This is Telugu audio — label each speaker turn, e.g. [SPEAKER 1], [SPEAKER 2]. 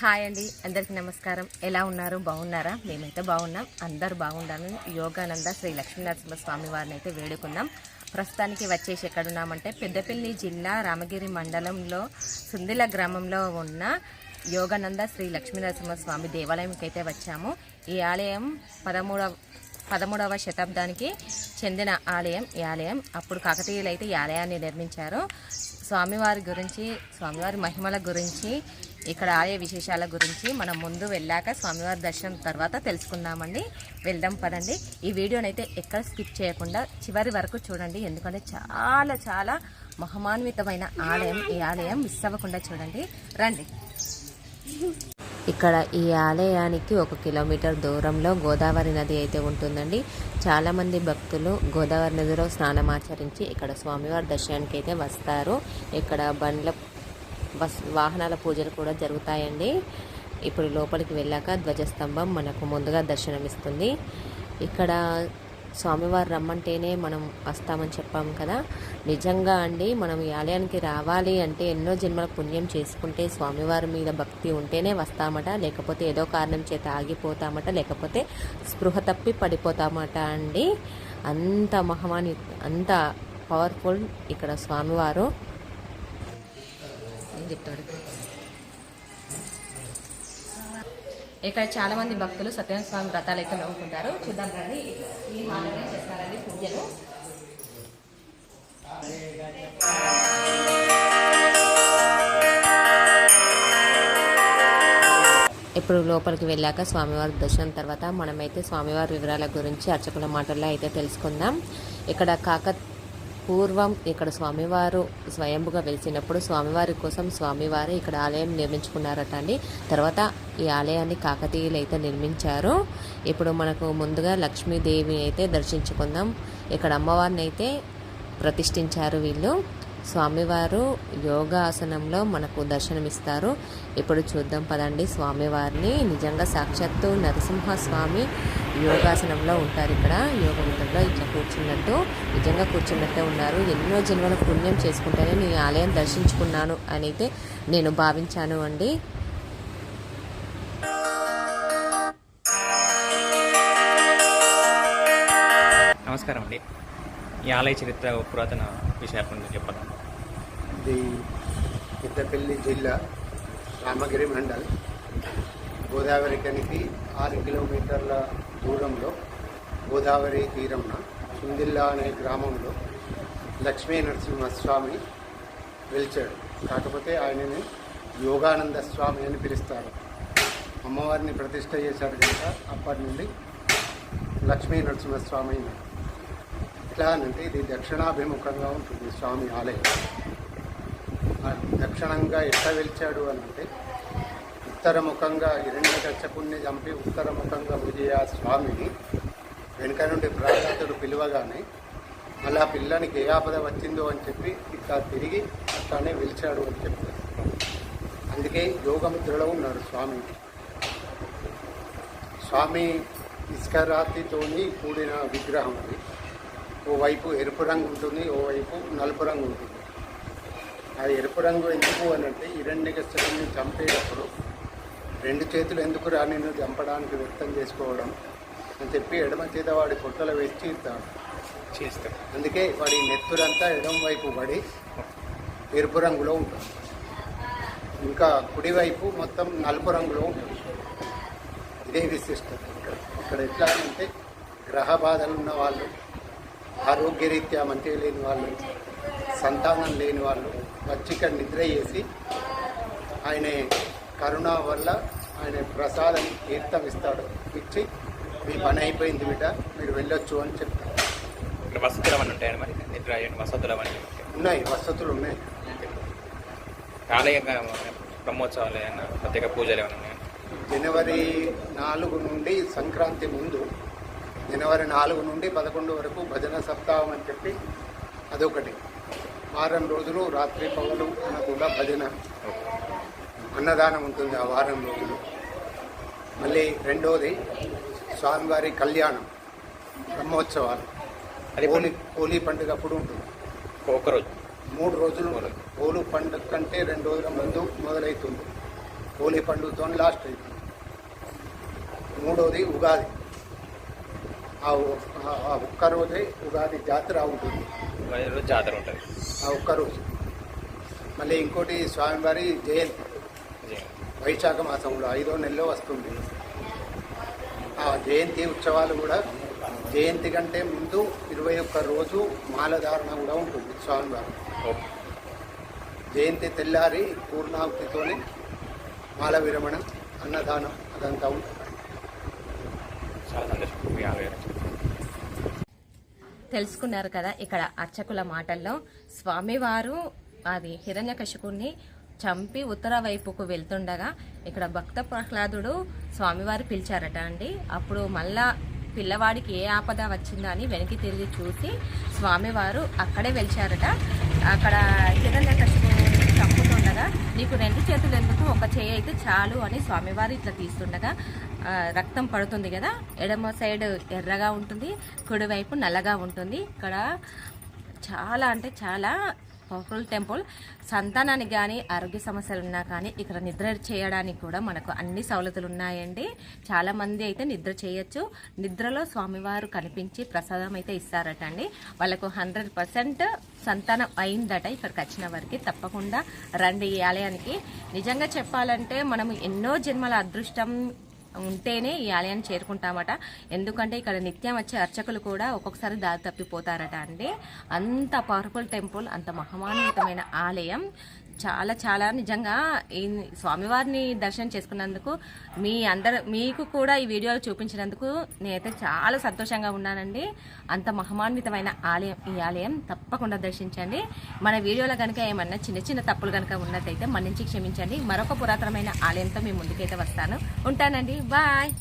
[SPEAKER 1] హాయ్ అండి అందరికీ నమస్కారం. ఎలా ఉన్నారు? బాగున్నారా? మేమైతే బాగున్నాం. అందరు బాగుండాలని యోగానంద శ్రీ లక్ష్మీనరసింహ స్వామి వారిని అయితే వేడుకున్నాం. ప్రస్తుతానికి వచ్చేసి ఎక్కడున్నామంటే పెద్దపల్లి జిల్లా రామగిరి మండలంలో సుందిల గ్రామంలో ఉన్న యోగానంద శ్రీ లక్ష్మీనరసింహ స్వామి దేవాలయంకి అయితే వచ్చాము. ఈ ఆలయం పదమూడవ పదమూడవ శతాబ్దానికి చెందిన ఆలయం ఈ ఆలయం. అప్పుడు కాకతీయులు అయితే ఈ ఆలయాన్ని నిర్మించారు. స్వామివారి గురించి స్వామివారి మహిమల గురించి ఇక్కడ ఆలయ విశేషాల గురించి మనం ముందు వెళ్ళాక స్వామివారి దర్శనం తర్వాత తెలుసుకుందామండి. వెళ్దాం పదండి. ఈ వీడియోనైతే ఎక్కడ స్కిప్ చేయకుండా చివరి వరకు చూడండి. ఎందుకంటే చాలా చాలా మహమాన్వితమైన ఆలయం. ఈ ఆలయం మిస్ అవ్వకుండా చూడండి. రండి. ఇక్కడ ఈ ఆలయానికి ఒక కిలోమీటర్ దూరంలో గోదావరి నది అయితే ఉంటుందండి. చాలామంది భక్తులు గోదావరి నదిలో స్నానం ఆచరించి ఇక్కడ స్వామివారి దర్శనానికి అయితే వస్తారు. ఇక్కడ బండ్ల బస్ వాహనాల పూజలు కూడా జరుగుతాయండి. ఇప్పుడు లోపలికి వెళ్ళాక ధ్వజస్తంభం మనకు ముందుగా దర్శనమిస్తుంది. ఇక్కడ స్వామివారు రమ్మంటేనే మనం వస్తామని చెప్పాం కదా. నిజంగా అండి మనం ఈ ఆలయానికి రావాలి అంటే ఎన్నో జన్మల పుణ్యం చేసుకుంటే స్వామివారి మీద భక్తి ఉంటేనే వస్తామట లేకపోతే ఏదో కారణం చేత ఆగిపోతామట లేకపోతే స్పృహ తప్పి పడిపోతామట అండి. అంత మహమాని అంత పవర్ఫుల్ ఇక్కడ స్వామివారు. చెప్తాడు ఇక్కడ చాలా మంది భక్తులు సత్యనారాయణ స్వామి వ్రతాలు అయితే నవ్వుకుంటారు. చూద్దాం రండి. ఈ హాలనే చేస్తారండి పూజలు. ఇప్పుడు లోపలికి వెళ్ళాక స్వామివారి దర్శనం తర్వాత మనమైతే స్వామివారి వివరాల గురించి అర్చకుల మాటల్లో అయితే తెలుసుకుందాం. ఇక్కడ కాకత్ పూర్వం ఇక్కడ స్వామివారు స్వయంభుగా వెలిసినప్పుడు స్వామివారి కోసం స్వామివారు ఇక్కడ ఆలయం నిర్మించుకున్నారట అండి. తర్వాత ఈ ఆలయాన్ని కాకతీయులు అయితే నిర్మించారు. ఇప్పుడు మనకు ముందుగా లక్ష్మీదేవి అయితే దర్శించుకుందాం. ఇక్కడ అమ్మవారిని అయితే ప్రతిష్ఠించారు వీళ్ళు. స్వామివారు యోగాసనంలో మనకు దర్శనమిస్తారు. ఇప్పుడు చూద్దాం పదండి. స్వామివారిని నిజంగా సాక్షాత్తు నరసింహస్వామి యోగాసనంలో ఉంటారు ఇక్కడ. యోగ ముద్రలో ఇట్లా కూర్చున్నట్టు నిజంగా కూర్చున్నట్టే ఉన్నారు. ఎన్నో జన్మల పుణ్యం చేసుకుంటేనే నీ ఆలయం దర్శించుకున్నాను అనైతే నేను భావించాను అండి.
[SPEAKER 2] నమస్కారం అండి. ఈ ఆలయ చరిత్ర పురాతన విషయాల గురించి
[SPEAKER 3] ఇది పెద్దపల్లి జిల్లా రామగిరి మండల్. గోదావరి కనికి ఆరు కిలోమీటర్ల దూరంలో గోదావరి తీరంన సుందిల్లా అనే గ్రామంలో లక్ష్మీ నరసింహస్వామి వెలిచాడు కాకపోతే ఆయనని యోగానంద స్వామి అని పిలుస్తారు. అమ్మవారిని ప్రతిష్ట చేశాడు కనుక అప్పటి నుండి లక్ష్మీ నరసింహస్వామి అయినాడు. ఎట్లా అంటే ఇది దక్షిణాభిముఖంగా ఉంటుంది స్వామి ఆలయం. దక్షిణంగా ఎట్లా వెలిచాడు అని అంటే ఉత్తరముఖంగా హిరణ్యకచ్చపుణ్ణి చంపి ఉత్తరముఖంగా విజయ స్వామిని వెనుక నుండి ప్రాణాతుడు పిలవగానే అలా పిల్లానికి ఏ ఆపద వచ్చిందో అని చెప్పి ఇట్లా తిరిగి అట్లానే వెలిచాడు అని చెప్తారు. అందుకే యోగముద్రలో ఉన్నాడు స్వామి. స్వామి ఇస్కరాతితోని కూడిన విగ్రహం అది. ఓవైపు ఎరుపు రంగు ఉంటుంది ఓవైపు నలుపు రంగు ఉంటుంది. ఆ ఎరుపు రంగు ఎందుకు అని అంటే హిరణ్యకశ్యపుని చంపేటప్పుడు రెండు చేతులు ఎందుకు రా నిన్ను చంపడానికి వ్యక్తం చేసుకోవడం అని చెప్పి ఎడమ చేత వాడి పొట్టల వేసి చీరుతాడు.
[SPEAKER 2] చేస్తాం
[SPEAKER 3] అందుకే వాడి నెత్తురంతా ఎడమ వైపు పడి ఎరుపు రంగులో ఉంటుంది. ఇంకా కుడివైపు మొత్తం నలుపు రంగులో ఉంటుంది. ఇదే విశిష్టత. ఇక్కడ ఎట్లా అంటే గ్రహ బాధలు ఉన్న వాళ్ళు ఆరోగ్యరీత్యా మంచిగా లేని వాళ్ళు సంతానం లేని వాళ్ళు ఇక్కడ నిద్ర చేసి ఆయన కరుణ వల్ల ఆయన ప్రసాదం తీర్థం ఇస్తాడు. ఇచ్చి మీ పని అయిపోయింది బిడ్డ మీరు వెళ్ళొచ్చు అని చెప్తారు.
[SPEAKER 2] ఇక్కడ వసతులు అవన్నీ ఉంటాయండి మరి? నిద్ర వసతులు అవన్నీ ఉంటాయి.
[SPEAKER 3] ఉన్నాయి వసతులు ఉన్నాయి.
[SPEAKER 2] బ్రహ్మోత్సవాలు ఏమన్నా ప్రత్యేక పూజలు ఏమైనా ఉన్నాయా?
[SPEAKER 3] జనవరి నాలుగు నుండి సంక్రాంతి ముందు జనవరి నాలుగు నుండి పదకొండు వరకు భజన సప్తాహం అని చెప్పి అదొకటి. వారం రోజులు రాత్రి పగలు కూడా భజన అన్నదానం ఉంటుంది ఆ వారం రోజులు. మళ్ళీ రెండోది స్వామివారి కళ్యాణం బ్రహ్మోత్సవాలు.
[SPEAKER 2] అది
[SPEAKER 3] హోలీ హోలీ పండుగ అప్పుడు ఉంటుంది.
[SPEAKER 2] ఒక్కరోజు
[SPEAKER 3] మూడు రోజులు హోలీ పండుగ కంటే రెండు రోజుల ముందు మొదలవుతుంది హోలీ పండుగతో లాస్ట్ అవుతుంది మూడోది ఉగాది. ఆ ఒక్క రోజే ఉగాది జాతర ఉంటుంది.
[SPEAKER 2] రోజు జాతర ఉంటుంది.
[SPEAKER 3] ఆ ఒక్క రోజు. మళ్ళీ ఇంకోటి స్వామివారి జయంతి. వైశాఖ మాసంలో ఐదో నెలలో వస్తుంది. ఆ జయంతి ఉత్సవాలు కూడా జయంతి కంటే ముందు ఇరవై ఒక్క రోజు మాలధారణ కూడా ఉంటుంది స్వామివారి. జయంతి తెల్లారి పూర్ణాహుతితోనే మాల విరమణ అన్నదానం అదంతా ఉంటుంది
[SPEAKER 2] చాలా సంతోషం మీ ఆలయం
[SPEAKER 1] తెలుసుకున్నారు కదా ఇక్కడ అర్చకుల మాటల్లో. స్వామివారు అది హిరణ్యకశిపుణ్ణి చంపి ఉత్తర వైపుకు వెళ్తుండగా ఇక్కడ భక్త ప్రహ్లాదుడు స్వామివారు పిలిచారట అండి. అప్పుడు మళ్ళా పిల్లవాడికి ఏ ఆపద వచ్చిందా అని వెనక్కి తిరిగి చూసి స్వామివారు అక్కడే వెలిచారట. అక్కడ హిరణ్యకశిపుని చంపుతుండగా నీకు రెండు చేతులు ఎందుకు? ఒక చేయి అయితే చాలు అని స్వామివారు ఇట్లా తీస్తుండగా రక్తం పడుతుంది కదా? ఎడమ సైడ్ ఎర్రగా ఉంటుంది కుడివైపు నల్లగా ఉంటుంది. ఇక్కడ చాలా అంటే చాలా పవర్ఫుల్ టెంపుల్. సంతానానికి కానీ ఆరోగ్య సమస్యలు ఉన్నా కానీ ఇక్కడ నిద్ర చేయడానికి కూడా మనకు అన్ని సౌలతులు ఉన్నాయండి. చాలామంది అయితే నిద్ర చేయొచ్చు. నిద్రలో స్వామివారు కనిపించి ప్రసాదం అయితే ఇస్తారట అండి వాళ్ళకు హండ్రెడ్ పర్సెంట్ సంతానం అయిందట. ఇక్కడికి వచ్చిన వారికి తప్పకుండా రండి. ఈ ఆలయానికి నిజంగా చెప్పాలంటే మనం ఎన్నో జన్మల అదృష్టం ఉంటేనే ఈ ఆలయాన్ని చేరుకుంటామట. ఎందుకంటే ఇక్కడ నిత్యం వచ్చే అర్చకులు కూడా ఒక్కొక్కసారి దారి తప్పిపోతారట అండి. అంత పవర్ఫుల్ టెంపుల్ అంత మహమాన్వితమైన ఆలయం. చాలా చాలా నిజంగా ఈ స్వామివారిని దర్శనం చేసుకున్నందుకు మీ అందరు మీకు కూడా ఈ వీడియోలు చూపించినందుకు నేనైతే చాలా సంతోషంగా ఉన్నానండి. అంత మహమాన్వితమైన ఆలయం ఈ ఆలయం తప్పకుండా దర్శించండి. మన వీడియోలో కనుక ఏమన్నా చిన్న చిన్న తప్పులు కనుక ఉన్నట్టయితే మన్నించి క్షమించండి. మరొక పురాతనమైన ఆలయంతో మీ ముందుకైతే వస్తాను. ఉంటానండి. బాయ్!